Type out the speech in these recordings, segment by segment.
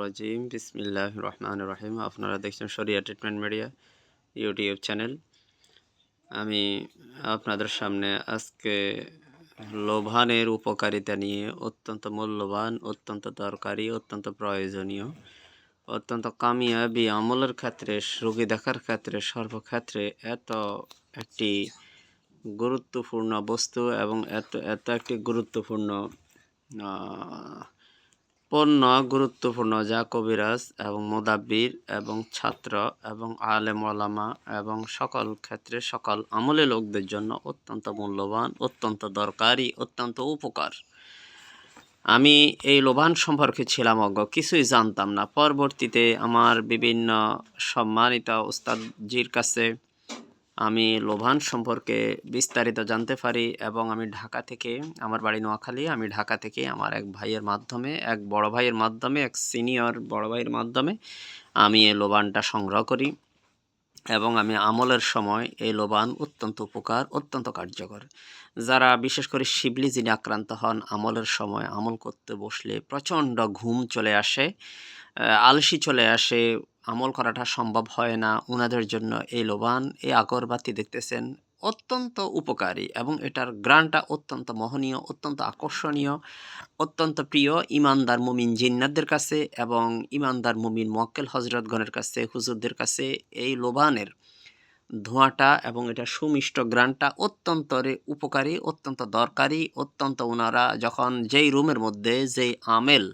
রাজিম। বিসমিল্লাহ রহমান রহিম। আপনারা দেখছেন শরিয়া ট্রিটমেন্ট মিডিয়া ইউটিউব চ্যানেল। আমি আপনাদের সামনে আজকে লোভানের উপকারিতা নিয়ে অত্যন্ত মূল্যবান, অত্যন্ত দরকারি, অত্যন্ত প্রয়োজনীয়, অত্যন্ত কামিয়াবি আমলের ক্ষেত্রে, রোগী দেখার ক্ষেত্রে, সর্বক্ষেত্রে এত একটি গুরুত্বপূর্ণ বস্তু এবং এত এত একটি গুরুত্বপূর্ণ পণ্য গুরুত্বপূর্ণ, যা কবিরাজ এবং মোদাব্বির এবং ছাত্র এবং আলেম ওলামা এবং সকল ক্ষেত্রে সকল আমলে লোকদের জন্য অত্যন্ত মূল্যবান, অত্যন্ত দরকারি, অত্যন্ত উপকার। আমি এই লোভান সম্পর্কে ছিলাম অজ্ঞ, কিছুই জানতাম না। পরবর্তীতে আমার বিভিন্ন সম্মানিত উস্তাদজির কাছে আমি লোভান সম্পর্কে বিস্তারিত জানতে পারি এবং আমি ঢাকা থেকে আমার বাড়ি নোয়াখালী, আমি ঢাকা থেকে আমার এক ভাইয়ের মাধ্যমে, এক বড় ভাইয়ের মাধ্যমে, এক সিনিয়র বড় ভাইয়ের মাধ্যমে আমি এই লোবানটা সংগ্রহ করি এবং আমি আমলের সময় এই লোবান অত্যন্ত উপকার, অত্যন্ত কার্যকর। যারা বিশেষ করে শিবলি যিনি আক্রান্ত হন, আমলের সময় আমল করতে বসলে প্রচণ্ড ঘুম চলে আসে আলসি চলে আসে আমল করাটা সম্ভব হয় না। ওনাদের জন্য এই লোবান, এই আগরবাতি দেখতেছেন অত্যন্ত উপকারী এবং এটার গ্রানটা অত্যন্ত মোহনীয়, অত্যন্ত আকর্ষণীয়, অত্যন্ত প্রিয় ইমানদার মুমিন জিন্নাতদের কাছে এবং ইমানদার মুমিন মক্কেল হজরতগণের কাছে, হুজুরদের কাছে এই লোবানের ধোঁয়াটা এবং এটা সুমিষ্ট গ্রানটা অত্যন্ত উপকারী, অত্যন্ত দরকারি, অত্যন্ত ওনারা যখন যেই রুমের মধ্যে, যেই আমেল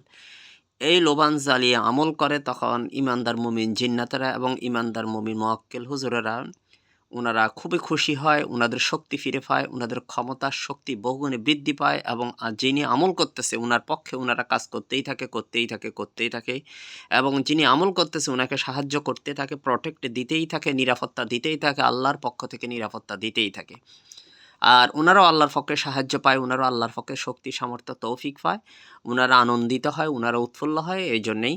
এই লোবান জ্বালিয়ে আমল করে, তখন ইমানদার মুমিন জিন্নাতেরা এবং ইমানদার মুমিন মোয়াক্কেল হুজুরেরা ওনারা খুবই খুশি হয় ওনাদের শক্তি ফিরে পায় ওনাদের ক্ষমতা শক্তি বহুগুণে বৃদ্ধি পায় এবং যিনি আমল করতেছে ওনার পক্ষে ওনারা কাজ করতেই থাকে করতেই থাকে করতেই থাকে এবং যিনি আমল করতেছে ওনাকে সাহায্য করতে থাকে প্রটেক্ট দিতেই থাকে, নিরাপত্তা দিতেই থাকে, আল্লাহর পক্ষ থেকে নিরাপত্তা দিতেই থাকে। আর ওনারাও আল্লাহর পক্ষে সাহায্য পায় ওনারাও আল্লাহর পক্ষে শক্তি, সামর্থ্য, তৌফিক পায়। ওনারা আনন্দিত হয় ওনারা উৎফুল্ল হয়, এই জন্যেই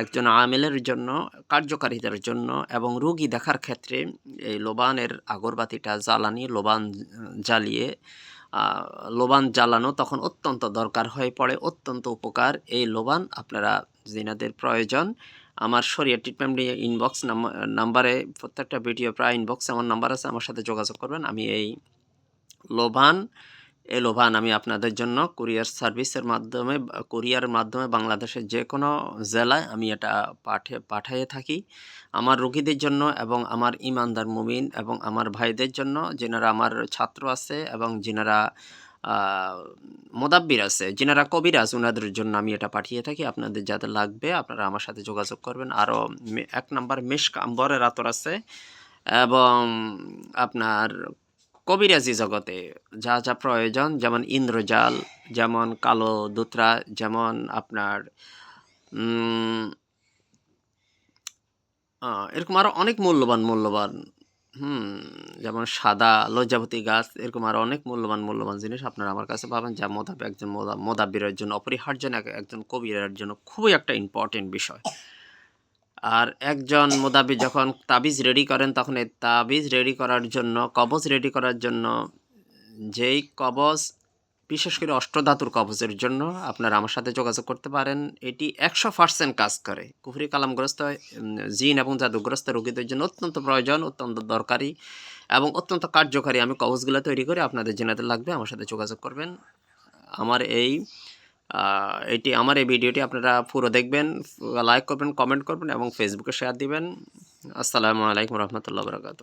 একজন আমেলের জন্য, কার্যকারিতার জন্য এবং রুগী দেখার ক্ষেত্রে এই লোবানের আগরবাতিটা জ্বালানি, লোবান জ্বালিয়ে লোবান জ্বালানো তখন অত্যন্ত দরকার হয়ে পড়ে, অত্যন্ত উপকার। এই লোবান আপনারা জিনাদের প্রয়োজন। আমার শরীর ট্রিটমেন্ট নিয়ে ইনবক্স নাম্বারে প্রত্যেকটা ভিডিও প্রায় ইনবক্সে আমার নাম্বার আছে, আমার সাথে যোগাযোগ করবেন। আমি এই লোভান। এ লোভান আমি আপনাদের জন্য কুরিয়ার সার্ভিসের মাধ্যমে কুরিয়ারের মাধ্যমে বাংলাদেশের যে কোনো জেলায় আমি এটা পাঠে, পাঠিয়ে থাকি। আমার রোগীদের জন্য এবং আমার ইমানদার মুমিন এবং আমার ভাইদের জন্য, যেনারা আমার ছাত্র আছে এবং যেনারা মোদাব্বির আছে, যেনারা কবিরাজ ওনাদের জন্য আমি এটা পাঠিয়ে থাকি। আপনাদের যাদের লাগবে, আপনারা আমার সাথে যোগাযোগ করবেন। আরও এক নম্বর মেশ কাম্বরের আতর আছে এবং আপনার কবিরাজি জগতে যা যা প্রয়োজন, যেমন ইন্দ্রজাল, যেমন কালো দুত্রা, যেমন আপনার এরকম আরও অনেক মূল্যবান মূল্যবান, হুম, যেমন সাদা লজ্জাবতী গাছ, এরকম আরও অনেক মূল্যবান মূল্যবান জিনিস আপনারা আমার কাছে পাবেন, যা মোদাব একজন মোদাব্বিরের জন্য, অপরিহার্য একজন কবিরের জন্য খুবই একটা ইম্পর্টেন্ট বিষয়। আর একজন মোদাবি যখন তাবিজ রেডি করেন, তখন এই তাবিজ রেডি করার জন্য কবচ রেডি করার জন্য, যেই কবচ বিশেষ করে অষ্টধাতুর কবচের জন্য আপনারা আমার সাথে যোগাযোগ করতে পারেন। এটি একশো পার্সেন্ট কাজ করে। কুফরি কালামগ্রস্ত জিন এবং জাদুগ্রস্ত রোগীদের জন্য অত্যন্ত প্রয়োজন, অত্যন্ত দরকারি এবং অত্যন্ত কার্যকারী। আমি কবচগুলো তৈরি করে আপনাদের জেনাতে লাগবে, আমার সাথে যোগাযোগ করবেন। আমার এই এটি আমার এই ভিডিওটি আপনারা পুরো দেখবেন, লাইক করবেন, কমেন্ট করবেন এবং ফেসবুকে শেয়ার দিবেন। আসসালামু আলাইকুম রহমতুল্লাহ বরকাত